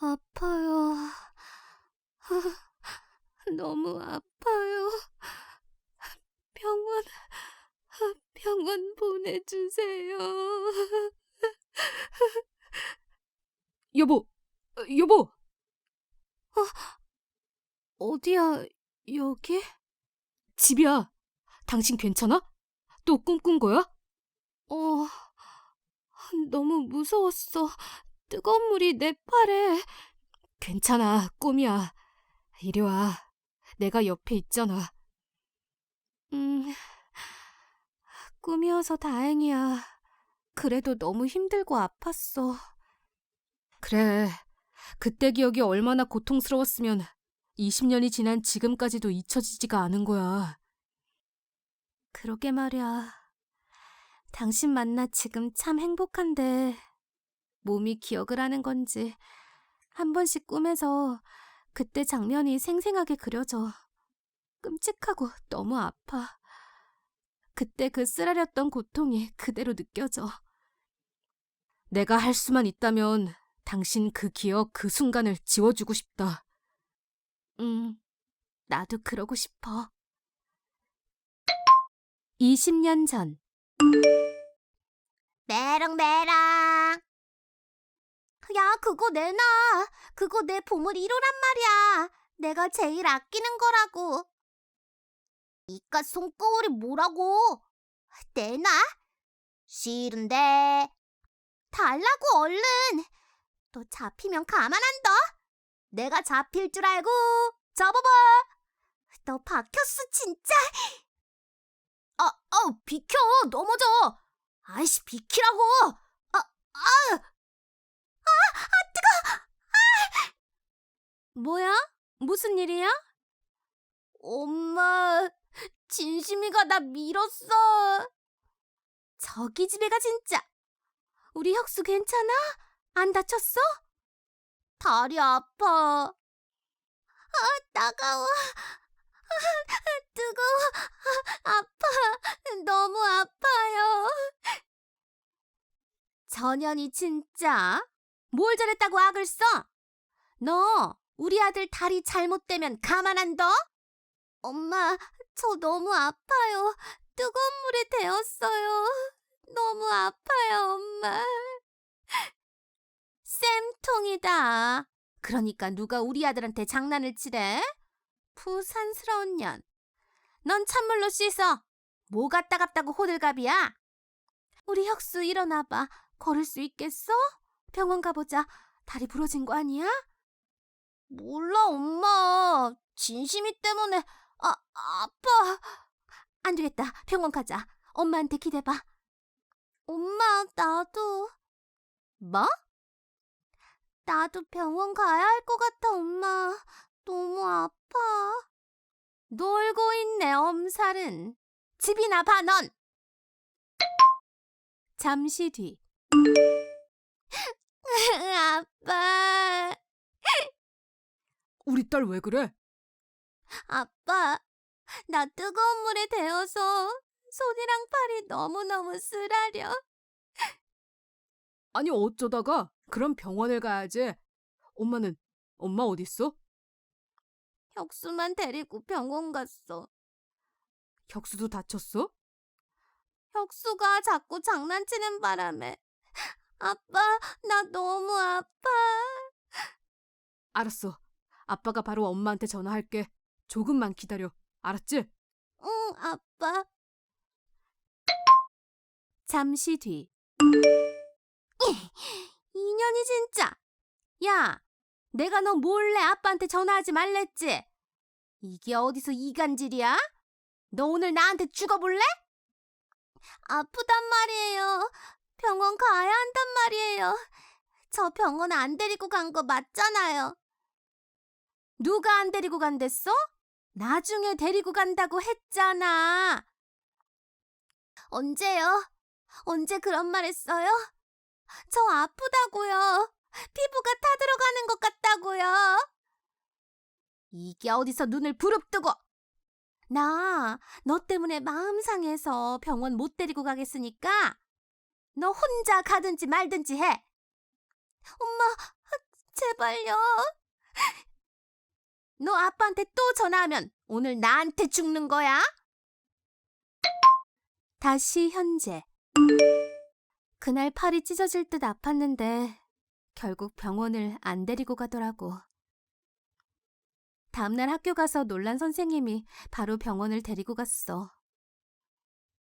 아파요. 너무 아파요. 병원, 병원 보내주세요. 여보, 어, 여보. 어디야, 여기? 집이야. 당신 괜찮아? 또 꿈꾼 거야? 어, 너무 무서웠어. 뜨거운 물이 내 팔에. 괜찮아. 꿈이야. 이리 와. 내가 옆에 있잖아. 음, 꿈이어서 다행이야. 그래도 너무 힘들고 아팠어. 그래. 그때 기억이 얼마나 고통스러웠으면 20년이 지난 지금까지도 잊혀지지가 않은 거야. 그러게 말이야. 당신 만나 지금 참 행복한데, 몸이 기억을 하는 건지, 한 번씩 꿈에서 그때 장면이 생생하게 그려져. 끔찍하고 너무 아파. 그때 그 쓰라렸던 고통이 그대로 느껴져. 내가 할 수만 있다면 당신 그 기억 그 순간을 지워주고 싶다. 응, 나도 그러고 싶어. 20년 전. 메랑메랑. 야, 그거 내놔. 그거 내 보물 1호란 말이야. 내가 제일 아끼는 거라고. 이깟 손거울이 뭐라고? 내놔? 싫은데. 달라고 얼른. 너 잡히면 가만 안 둬. 내가 잡힐 줄 알고 접어봐. 너 박혔어 진짜. 아, 아, 비켜 넘어져. 아이씨 비키라고. 아, 아, 뜨거. 아. 뭐야? 무슨 일이야? 엄마, 진심이가 나 밀었어. 저기 집에 가 진짜. 우리 혁수 괜찮아? 안 다쳤어? 다리 아파. 아, 따가워. 아, 뜨거워. 아, 아파. 너무 아파요. 전현이 진짜 뭘 잘했다고 악을 써? 너 우리 아들 다리 잘못되면 가만 안 둬? 엄마, 저 너무 아파요. 뜨거운 물에 데웠어요. 너무 아파요, 엄마. 쌤통이다. 그러니까 누가 우리 아들한테 장난을 치래? 부산스러운 년. 넌 찬물로 씻어. 뭐가 따갑다고 호들갑이야? 우리 혁수 일어나봐. 걸을 수 있겠어? 병원 가보자. 다리 부러진 거 아니야? 몰라, 엄마. 진심이 때문에 아, 아파. 안 되겠다. 병원 가자. 엄마한테 기대봐. 엄마, 나도. 뭐? 나도 병원 가야 할 것 같아, 엄마. 너무 아파. 놀고 있네, 엄살은. 집이나 봐, 넌. 잠시 뒤. 아빠, 우리 딸 왜 그래? 아빠. 나 뜨거운 물에 데워서 손이랑 팔이 너무너무 쓰라려. 아니 어쩌다가 그럼 병원을 가야지. 엄마는 엄마 어디 있어? 혁수만 데리고 병원 갔어. 혁수도 다쳤어? 혁수가 자꾸 장난치는 바람에 아빠 나 너무 아파. 알았어. 아빠가 바로 엄마한테 전화할게. 조금만 기다려. 알았지? 응 아빠. 잠시 뒤. 이년이 진짜. 야, 내가 너 몰래 아빠한테 전화하지 말랬지? 이게 어디서 이간질이야? 너 오늘 나한테 죽어볼래? 아프단 말이에요. 병원 가야 한단 말이에요. 저 병원 안 데리고 간 거 맞잖아요. 누가 안 데리고 간댔어? 나중에 데리고 간다고 했잖아. 언제요? 언제 그런 말 했어요? 저 아프다고요. 피부가 타들어가는 것 같다고요. 이게 어디서 눈을 부릅뜨고. 나 너 때문에 마음 상해서 병원 못 데리고 가겠으니까 너 혼자 가든지 말든지 해. 엄마, 제발요. 너 아빠한테 또 전화하면 오늘 나한테 죽는 거야? 다시 현재. 그날 팔이 찢어질 듯 아팠는데 결국 병원을 안 데리고 가더라고. 다음날 학교 가서 놀란 선생님이 바로 병원을 데리고 갔어.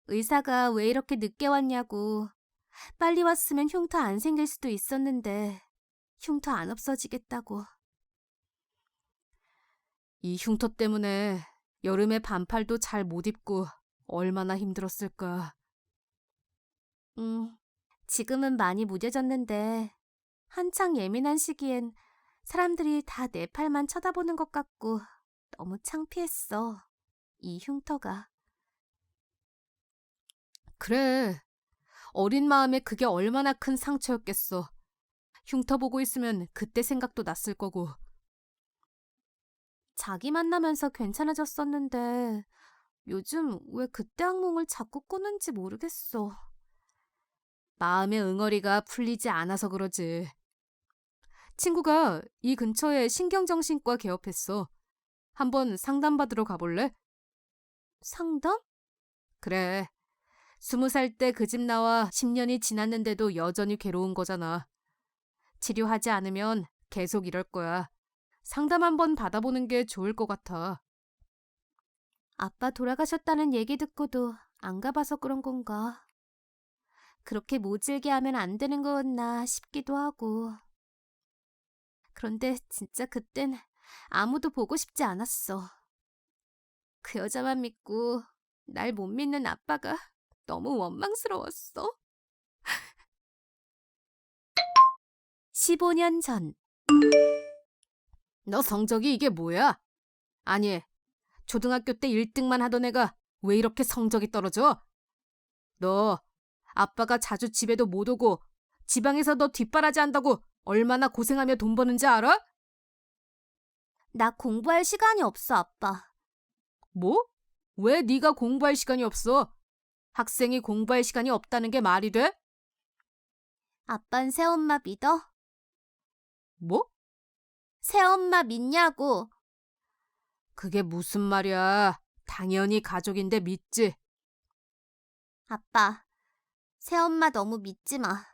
의사가 왜 이렇게 늦게 왔냐고. 빨리 왔으면 흉터 안 생길 수도 있었는데 흉터 안 없어지겠다고. 이 흉터 때문에 여름에 반팔도 잘 못 입고 얼마나 힘들었을까. 음, 지금은 많이 무뎌졌는데 한창 예민한 시기엔 사람들이 다 내 팔만 쳐다보는 것 같고 너무 창피했어. 이 흉터가. 그래. 어린 마음에 그게 얼마나 큰 상처였겠어. 흉터 보고 있으면 그때 생각도 났을 거고. 자기 만나면서 괜찮아졌었는데 요즘 왜 그때 악몽을 자꾸 꾸는지 모르겠어. 마음의 응어리가 풀리지 않아서 그러지. 친구가 이 근처에 신경정신과 개업했어. 한번 상담받으러 가볼래? 상담? 그래. 스무 살 때 그 집 나와 10년이 지났는데도 여전히 괴로운 거잖아. 치료하지 않으면 계속 이럴 거야. 상담 한번 받아보는 게 좋을 것 같아. 아빠 돌아가셨다는 얘기 듣고도 안 가봐서 그런 건가? 그렇게 모질게 하면 안 되는 거였나 싶기도 하고. 그런데 진짜 그땐 아무도 보고 싶지 않았어. 그 여자만 믿고 날 못 믿는 아빠가 너무 원망스러웠어. 15년 전, 너 성적이 이게 뭐야? 아니, 초등학교 때 1등만 하던 애가 왜 이렇게 성적이 떨어져? 너 아빠가 자주 집에도 못 오고 지방에서 너 뒷바라지 한다고 얼마나 고생하며 돈 버는지 알아? 나 공부할 시간이 없어, 아빠. 뭐? 왜 네가 공부할 시간이 없어? 학생이 공부할 시간이 없다는 게 말이 돼? 아빤 새엄마 믿어? 뭐? 새엄마 믿냐고. 그게 무슨 말이야. 당연히 가족인데 믿지. 아빠, 새엄마 너무 믿지 마.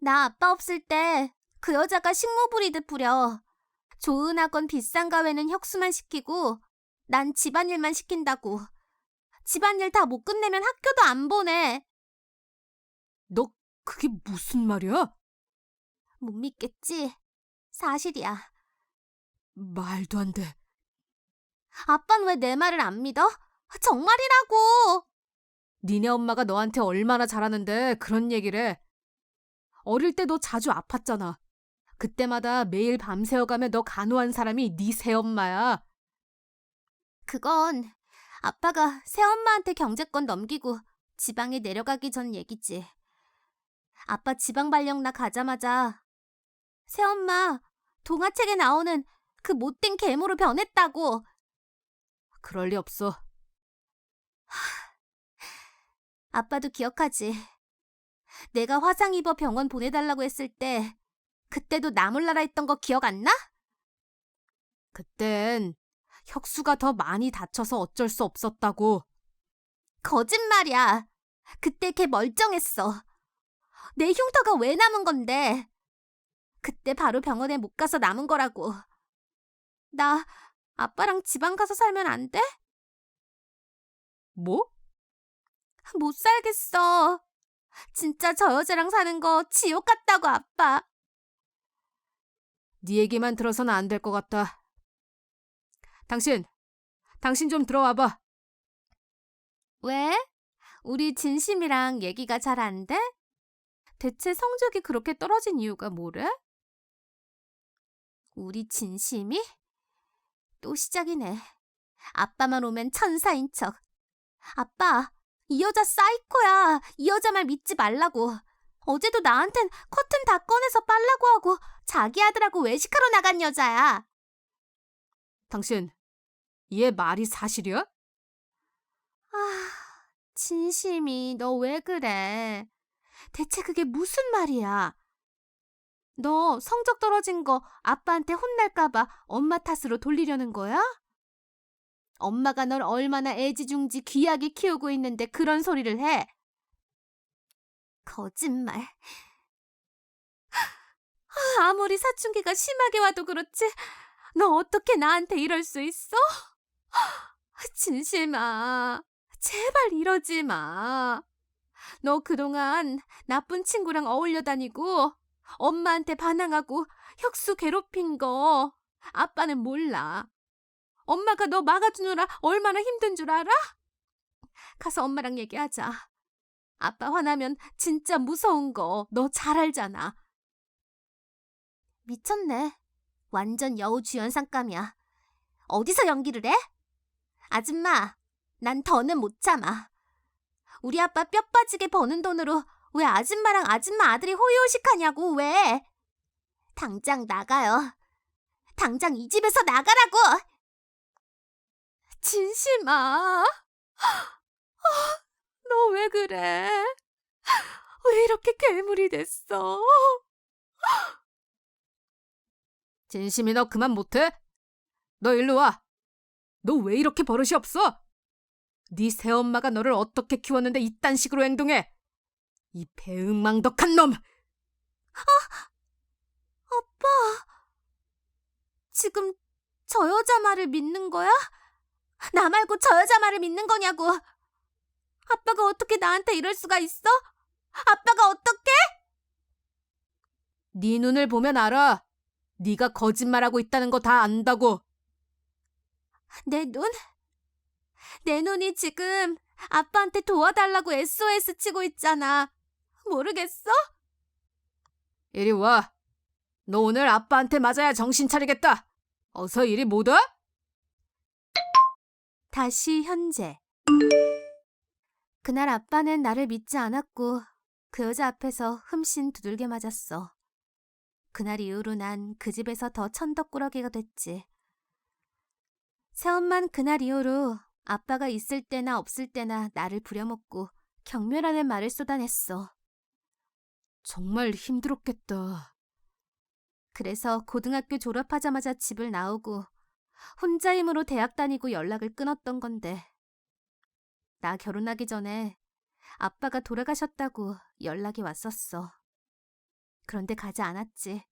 나 아빠 없을 때 그 여자가 식모 부리듯 부려. 좋은 학원 비싼 과외는 혁수만 시키고 난 집안일만 시킨다고. 집안일 다 못 끝내면 학교도 안 보내. 너 그게 무슨 말이야? 못 믿겠지? 사실이야. 말도 안 돼. 아빠는 왜내 말을 안 믿어? 정말이라고. 니네 엄마가 너한테 얼마나 잘하는데 그런 얘기를 해. 어릴 때 너 자주 아팠잖아. 그때마다 매일 밤새워가며 너 간호한 사람이 네 새엄마야. 그건 아빠가 새엄마한테 경제권 넘기고 지방에 내려가기 전 얘기지. 아빠 지방 발령나 가자마자 새엄마 동화책에 나오는 그 못된 계모로 변했다고. 그럴 리 없어. 아빠도 기억하지. 내가 화상 입어 병원 보내달라고 했을 때 그때도 나 몰라라 했던 거 기억 안 나? 그땐 혁수가 더 많이 다쳐서 어쩔 수 없었다고. 거짓말이야. 그때 걔 멀쩡했어. 내 흉터가 왜 남은 건데? 그때 바로 병원에 못 가서 남은 거라고. 나 아빠랑 지방 가서 살면 안 돼? 뭐? 못 살겠어. 진짜 저 여자랑 사는 거 지옥 같다고, 아빠. 네 얘기만 들어서는 안 될 것 같다. 당신, 당신 좀 들어와봐. 왜? 우리 진심이랑 얘기가 잘 안 돼? 대체 성적이 그렇게 떨어진 이유가 뭐래? 우리 진심이? 또 시작이네. 아빠만 오면 천사인 척. 아빠, 이 여자 사이코야. 이 여자 말 믿지 말라고. 어제도 나한텐 커튼 다 꺼내서 빨라고 하고 자기 아들하고 외식하러 나간 여자야. 당신, 얘 말이 사실이야? 아, 진심이 너 왜 그래? 대체 그게 무슨 말이야? 너 성적 떨어진 거 아빠한테 혼날까봐 엄마 탓으로 돌리려는 거야? 엄마가 널 얼마나 애지중지 귀하게 키우고 있는데 그런 소리를 해. 거짓말. 아무리 사춘기가 심하게 와도 그렇지. 너 어떻게 나한테 이럴 수 있어? 진심아. 제발 이러지 마. 너 그동안 나쁜 친구랑 어울려 다니고 엄마한테 반항하고 혁수 괴롭힌 거 아빠는 몰라. 엄마가 너 막아주느라 얼마나 힘든 줄 알아? 가서 엄마랑 얘기하자. 아빠 화나면 진짜 무서운 거 너 잘 알잖아. 미쳤네. 완전 여우 주연상감이야. 어디서 연기를 해? 아줌마, 난 더는 못 참아. 우리 아빠 뼈 빠지게 버는 돈으로 왜 아줌마랑 아줌마 아들이 호의호식하냐고 왜? 당장 나가요. 당장 이 집에서 나가라고! 진심아. 너 왜 그래? 왜 이렇게 괴물이 됐어? 진심이 너 그만 못해? 너 일로 와. 너 왜 이렇게 버릇이 없어? 네 새엄마가 너를 어떻게 키웠는데 이딴 식으로 행동해? 이 배은망덕한 놈! 아빠. 지금 저 여자 말을 믿는 거야? 나 말고 저 여자 말을 믿는 거냐고. 아빠가 어떻게 나한테 이럴 수가 있어? 아빠가 어떻게? 네 눈을 보면 알아. 네가 거짓말하고 있다는 거 다 안다고. 내 눈? 내 눈이 지금 아빠한테 도와달라고 SOS 치고 있잖아. 모르겠어? 이리 와. 너 오늘 아빠한테 맞아야 정신 차리겠다. 어서 이리 못 와? 다시 현재. 그날 아빠는 나를 믿지 않았고 그 여자 앞에서 흠씬 두들겨 맞았어. 그날 이후로 난 그 집에서 더 천덕꾸러기가 됐지. 새엄만 그날 이후로 아빠가 있을 때나 없을 때나 나를 부려먹고 경멸하는 말을 쏟아냈어. 정말 힘들었겠다. 그래서 고등학교 졸업하자마자 집을 나오고 혼자 힘으로 대학 다니고 연락을 끊었던 건데. 나 결혼하기 전에 아빠가 돌아가셨다고 연락이 왔었어. 그런데 가지 않았지.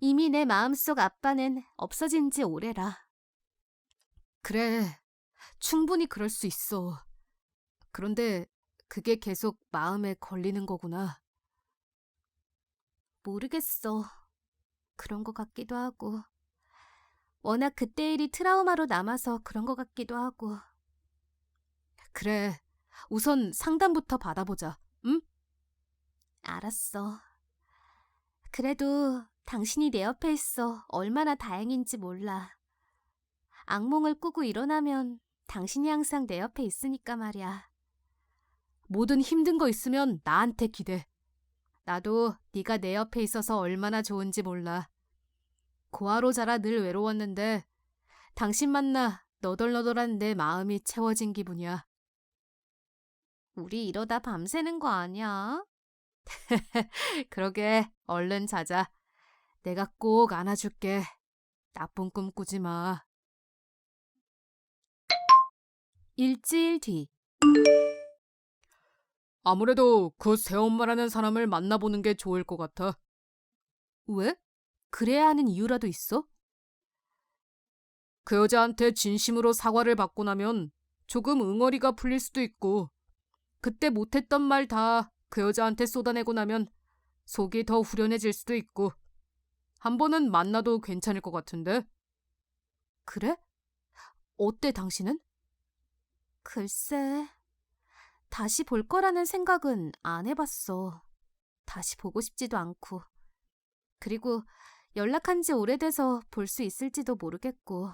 이미 내 마음속 아빠는 없어진 지 오래라. 그래. 충분히 그럴 수 있어. 그런데 그게 계속 마음에 걸리는 거구나. 모르겠어. 그런 것 같기도 하고. 워낙 그때 일이 트라우마로 남아서 그런 것 같기도 하고. 그래. 우선 상담부터 받아보자. 응? 알았어. 그래도 당신이 내 옆에 있어 얼마나 다행인지 몰라. 악몽을 꾸고 일어나면 당신이 항상 내 옆에 있으니까 말이야. 뭐든 힘든 거 있으면 나한테 기대. 나도 네가 내 옆에 있어서 얼마나 좋은지 몰라. 고아로 자라 늘 외로웠는데 당신 만나 너덜너덜한 내 마음이 채워진 기분이야. 우리 이러다 밤새는 거 아니야? 그러게 얼른 자자. 내가 꼭 안아줄게. 나쁜 꿈 꾸지 마. 일주일 뒤. 아무래도 그 새엄마라는 사람을 만나보는 게 좋을 것 같아. 왜? 그래야 하는 이유라도 있어? 그 여자한테 진심으로 사과를 받고 나면 조금 응어리가 풀릴 수도 있고, 그때 못했던 말 다 그 여자한테 쏟아내고 나면 속이 더 후련해질 수도 있고, 한 번은 만나도 괜찮을 것 같은데? 그래? 어때 당신은? 글쎄, 다시 볼 거라는 생각은 안 해봤어. 다시 보고 싶지도 않고. 그리고 연락한 지 오래돼서 볼 수 있을지도 모르겠고.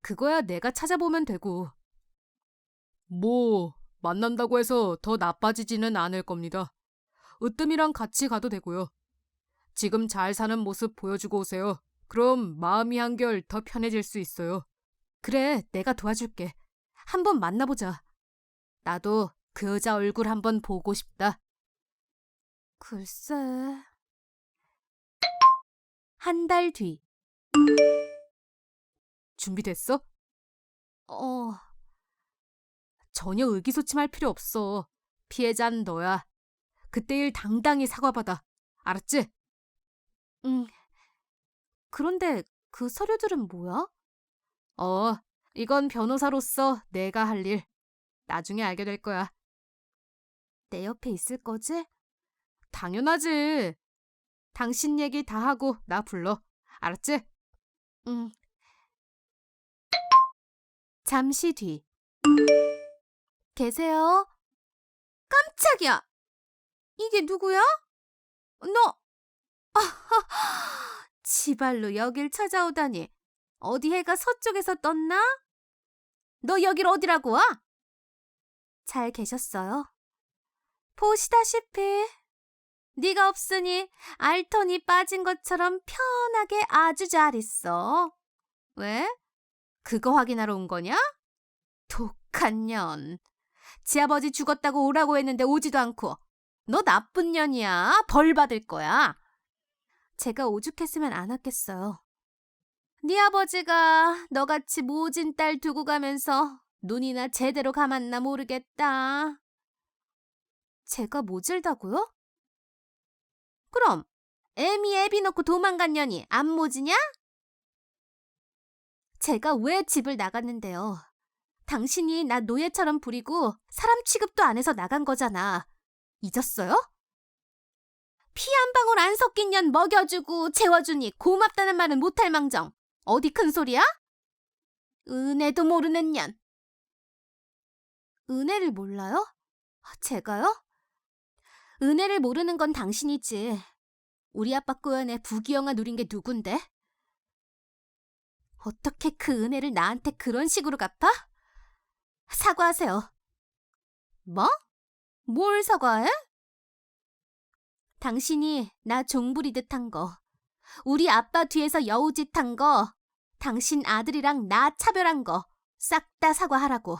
그거야 내가 찾아보면 되고. 뭐, 만난다고 해서 더 나빠지지는 않을 겁니다. 으뜸이랑 같이 가도 되고요. 지금 잘 사는 모습 보여주고 오세요. 그럼 마음이 한결 더 편해질 수 있어요. 그래, 내가 도와줄게. 한번 만나보자. 나도 그 여자 얼굴 한번 보고 싶다. 글쎄, 한 달 뒤. 준비됐어? 어, 전혀 의기소침할 필요 없어. 피해자는 너야. 그때 일 당당히 사과받아. 알았지? 응. 그런데 그 서류들은 뭐야? 어, 이건 변호사로서 내가 할 일. 나중에 알게 될 거야. 내 옆에 있을 거지? 당연하지. 당신 얘기 다 하고 나 불러. 알았지? 응. 잠시 뒤. 계세요? 깜짝이야! 이게 누구야? 너, 아하, 지발로 여길 찾아오다니. 어디 해가 서쪽에서 떴나? 너 여길 어디라고 와? 잘 계셨어요? 보시다시피 네가 없으니 알턴이 빠진 것처럼 편하게 아주 잘 있어. 왜? 그거 확인하러 온 거냐? 독한 년. 지 아버지 죽었다고 오라고 했는데 오지도 않고. 너 나쁜 년이야. 벌 받을 거야. 제가 오죽했으면 안 왔겠어요. 네 아버지가 너같이 모진 딸 두고 가면서 눈이나 제대로 감았나 모르겠다. 제가 모질다고요? 그럼 애미 애비 놓고 도망간 년이 안 모지냐? 제가 왜 집을 나갔는데요? 당신이 나 노예처럼 부리고 사람 취급도 안 해서 나간 거잖아. 잊었어요? 피 한 방울 안 섞인 년 먹여주고 재워주니 고맙다는 말은 못할 망정. 어디 큰 소리야? 은혜도 모르는 년. 은혜를 몰라요? 제가요? 은혜를 모르는 건 당신이지. 우리 아빠 꼬연에 부귀영화 누린 게 누군데? 어떻게 그 은혜를 나한테 그런 식으로 갚아? 사과하세요. 뭐? 뭘 사과해? 당신이 나 종부리듯 한 거, 우리 아빠 뒤에서 여우짓 한 거, 당신 아들이랑 나 차별한 거, 싹 다 사과하라고.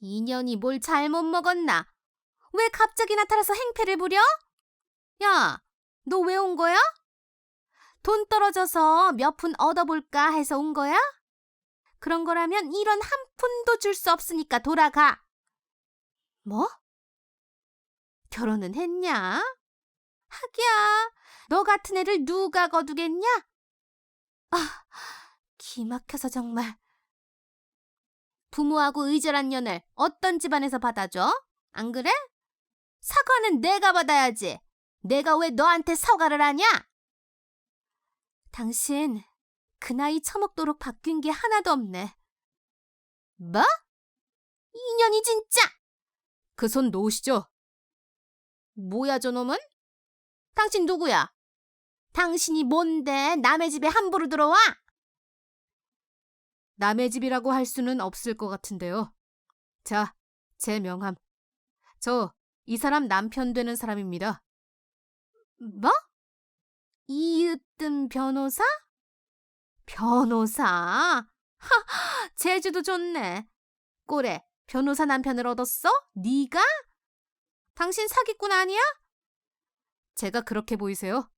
인연이 뭘 잘못 먹었나? 왜 갑자기 나타나서 행패를 부려? 야, 너 왜 온 거야? 돈 떨어져서 몇 푼 얻어볼까 해서 온 거야? 그런 거라면 이런 한 푼도 줄 수 없으니까 돌아가. 뭐? 결혼은 했냐? 하기야, 너 같은 애를 누가 거두겠냐? 아, 기막혀서 정말. 부모하고 의절한 년을 어떤 집안에서 받아줘? 안 그래? 사과는 내가 받아야지. 내가 왜 너한테 사과를 하냐? 당신 그 나이 처먹도록 바뀐 게 하나도 없네. 뭐? 인연이 진짜! 그 손 놓으시죠. 뭐야 저놈은? 당신 누구야? 당신이 뭔데 남의 집에 함부로 들어와? 남의 집이라고 할 수는 없을 것 같은데요. 자, 제 명함. 저 이 사람 남편 되는 사람입니다. 뭐? 이으뜸 변호사? 변호사? 하, 제주도 좋네. 꼴에 변호사 남편을 얻었어? 네가? 당신 사기꾼 아니야? 제가 그렇게 보이세요?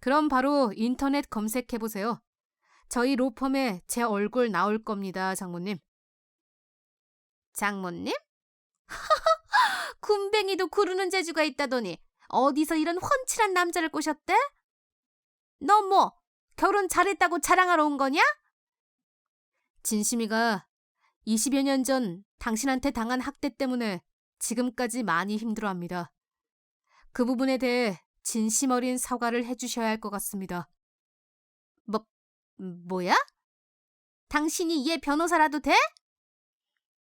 그럼 바로 인터넷 검색해 보세요. 저희 로펌에 제 얼굴 나올 겁니다, 장모님. 장모님? 군뱅이도 구르는 재주가 있다더니 어디서 이런 훤칠한 남자를 꼬셨대? 너 뭐 결혼 잘했다고 자랑하러 온 거냐? 진심이가 20여 년 전 당신한테 당한 학대 때문에 지금까지 많이 힘들어합니다. 그 부분에 대해 진심 어린 사과를 해주셔야 할 것 같습니다. 뭐야? 당신이 얘 변호사라도 돼?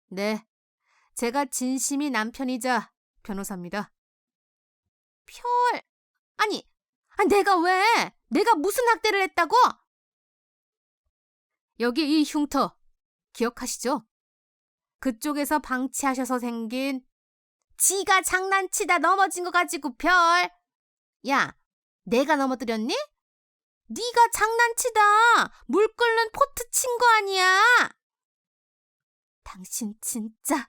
네, 제가 진심이 남편이자 변호사입니다. 별 아니 아, 내가 왜 내가 무슨 학대를 했다고? 여기 이 흉터 기억하시죠? 그쪽에서 방치하셔서 생긴 지가 장난치다 넘어진 거 가지고 별. 야, 내가 넘어뜨렸니? 네가 장난치다 물 끓는 포트 친 거 아니야? 당신 진짜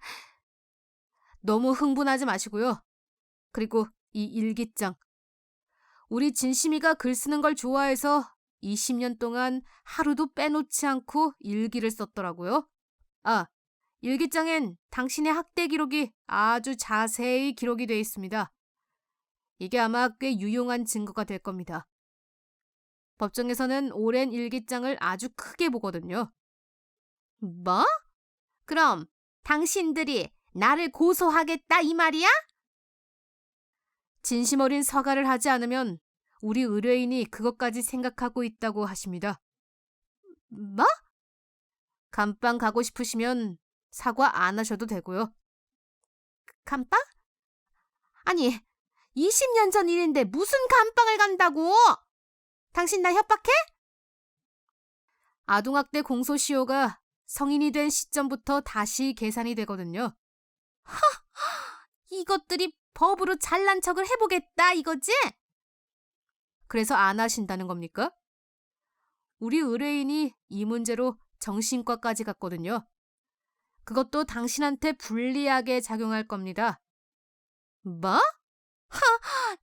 너무 흥분하지 마시고요. 그리고 이 일기장 우리 진심이가 글 쓰는 걸 좋아해서 20년 동안 하루도 빼놓지 않고 일기를 썼더라고요. 아, 일기장엔 당신의 학대 기록이 아주 자세히 기록이 되어 있습니다. 이게 아마 꽤 유용한 증거가 될 겁니다. 법정에서는 오랜 일기장을 아주 크게 보거든요. 뭐? 그럼 당신들이 나를 고소하겠다 이 말이야? 진심 어린 서가를 하지 않으면 우리 의뢰인이 그것까지 생각하고 있다고 하십니다. 뭐? 감방 가고 싶으시면 사과 안 하셔도 되고요. 감빵? 아니, 20년 전 일인데 무슨 감빵을 간다고? 당신 나 협박해? 아동학대 공소시효가 성인이 된 시점부터 다시 계산이 되거든요. 이것들이 법으로 잘난 척을 해보겠다 이거지? 그래서 안 하신다는 겁니까? 우리 의뢰인이 이 문제로 정신과까지 갔거든요. 그것도 당신한테 불리하게 작용할 겁니다. 뭐? 하,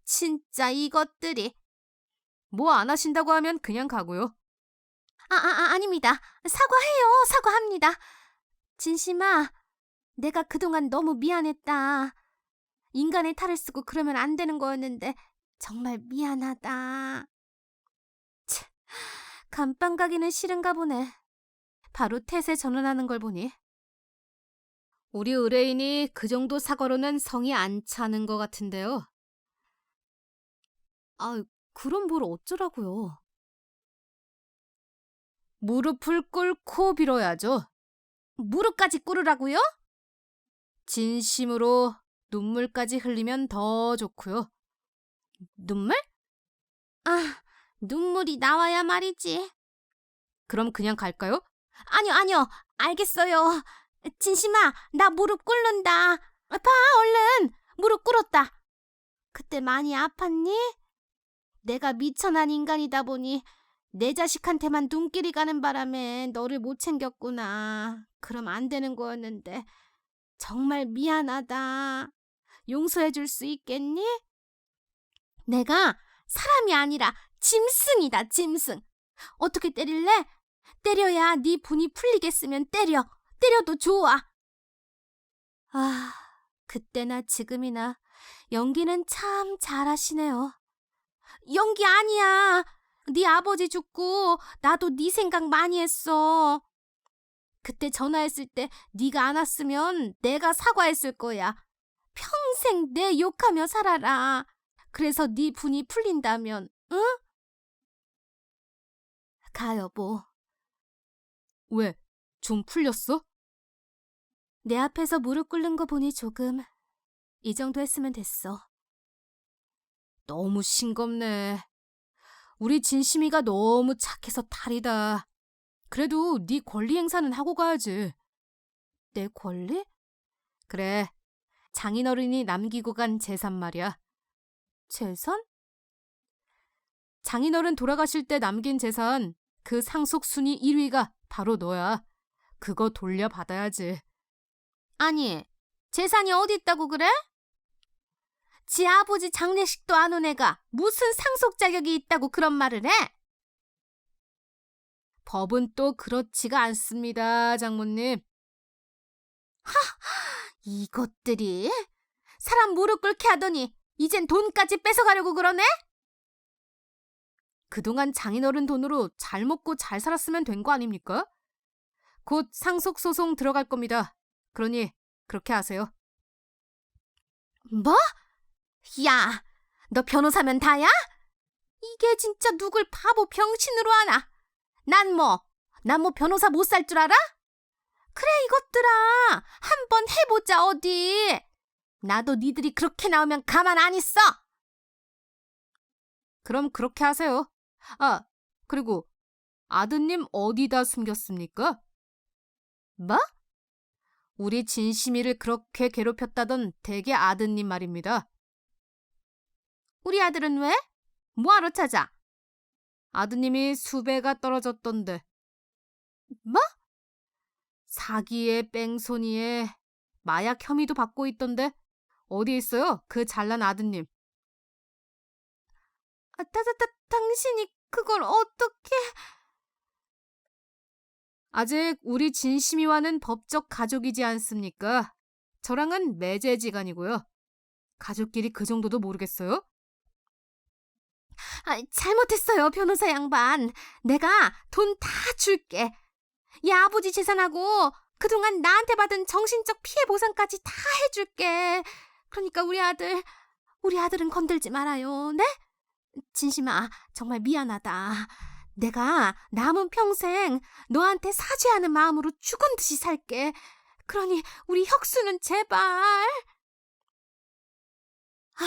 진짜 이것들이. 뭐 안 하신다고 하면 그냥 가고요. 아, 아, 아, 아닙니다. 사과해요. 사과합니다. 진심아, 내가 그동안 너무 미안했다. 인간의 탈을 쓰고 그러면 안 되는 거였는데 정말 미안하다. 치, 감방 가기는 싫은가 보네. 바로 태세 전환하는 걸 보니. 우리 의뢰인이 그 정도 사과로는 성이 안 차는 것 같은데요. 아, 그럼 뭘 어쩌라고요. 무릎을 꿇고 빌어야죠. 무릎까지 꿇으라고요? 진심으로 눈물까지 흘리면 더 좋고요. 눈물? 아, 눈물이 나와야 말이지. 그럼 그냥 갈까요? 아니요, 아니요. 알겠어요. 진심아, 나 무릎 꿇는다. 봐, 얼른. 무릎 꿇었다. 그때 많이 아팠니? 내가 미천한 인간이다 보니 내 자식한테만 눈길이 가는 바람에 너를 못 챙겼구나. 그럼 안 되는 거였는데 정말 미안하다. 용서해 줄 수 있겠니? 내가 사람이 아니라 짐승이다, 짐승. 어떻게 때릴래? 때려야 네 분이 풀리겠으면 때려. 때려도 좋아. 아, 그때나 지금이나 연기는 참 잘하시네요. 연기 아니야. 네 아버지 죽고 나도 네 생각 많이 했어. 그때 전화했을 때 네가 안 왔으면 내가 사과했을 거야. 평생 내 욕하며 살아라. 그래서 네 분이 풀린다면, 응? 가 여보. 왜? 좀 풀렸어? 내 앞에서 무릎 꿇는 거 보니 조금 이 정도 했으면 됐어. 너무 싱겁네. 우리 진심이가 너무 착해서 탈이다. 그래도 네 권리 행사는 하고 가야지. 내 권리? 그래. 장인어른이 남기고 간 재산 말이야. 재산? 장인어른 돌아가실 때 남긴 재산, 그 상속 순위 1위가 바로 너야. 그거 돌려받아야지. 아니, 재산이 어디 있다고 그래? 지 아버지 장례식도 안 온 애가 무슨 상속 자격이 있다고 그런 말을 해? 법은 또 그렇지가 않습니다, 장모님. 이것들이 사람 무릎 꿇게 하더니 이젠 돈까지 뺏어가려고 그러네? 그동안 장인어른 돈으로 잘 먹고 잘 살았으면 된 거 아닙니까? 곧 상속소송 들어갈 겁니다. 그러니 그렇게 하세요. 뭐? 야, 너 변호사면 다야? 이게 진짜 누굴 바보 병신으로 하나? 난 뭐, 난 뭐 변호사 못 살 줄 알아? 그래 이것들아, 한번 해보자 어디. 나도 니들이 그렇게 나오면 가만 안 있어. 그럼 그렇게 하세요. 아, 그리고 아드님 어디다 숨겼습니까? 뭐? 우리 진심이를 그렇게 괴롭혔다던 대개 아드님 말입니다. 우리 아들은 왜? 뭐하러 찾아? 아드님이 수배가 떨어졌던데. 뭐? 사기에 뺑소니에 마약 혐의도 받고 있던데. 어디 있어요? 그 잘난 아드님. 아, 다, 당신이 그걸 어떻게... 아직 우리 진심이와는 법적 가족이지 않습니까? 저랑은 매제지간이고요. 가족끼리 그 정도도 모르겠어요? 아, 잘못했어요, 변호사 양반. 내가 돈 다 줄게. 이 아버지 재산하고 그동안 나한테 받은 정신적 피해 보상까지 다 해줄게. 그러니까 우리 아들, 우리 아들은 건들지 말아요. 네? 진심아, 정말 미안하다. 내가 남은 평생 너한테 사죄하는 마음으로 죽은 듯이 살게. 그러니 우리 혁수는 제발. 하,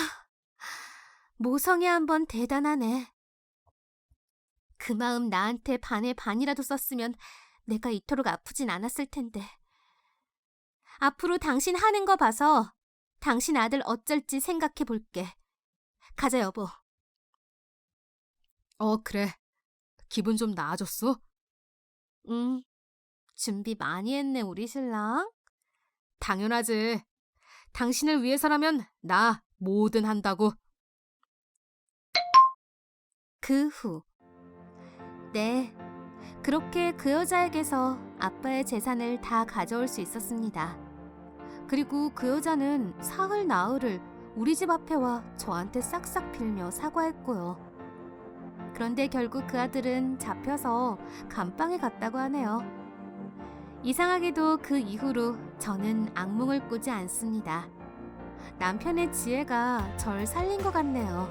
모성애 한 번 대단하네. 그 마음 나한테 반에 반이라도 썼으면 내가 이토록 아프진 않았을 텐데. 앞으로 당신 하는 거 봐서 당신 아들 어쩔지 생각해 볼게. 가자, 여보. 어, 그래. 기분 좀 나아졌어? 응. 준비 많이 했네, 우리 신랑. 당연하지. 당신을 위해서라면 나 뭐든 한다고. 그 후. 네. 그렇게 그 여자에게서 아빠의 재산을 다 가져올 수 있었습니다. 그리고 그 여자는 사흘 나흘을 우리 집 앞에 와 저한테 싹싹 빌며 사과했고요. 그런데 결국 그 아들은 잡혀서 감방에 갔다고 하네요. 이상하게도 그 이후로 저는 악몽을 꾸지 않습니다. 남편의 지혜가 절 살린 것 같네요.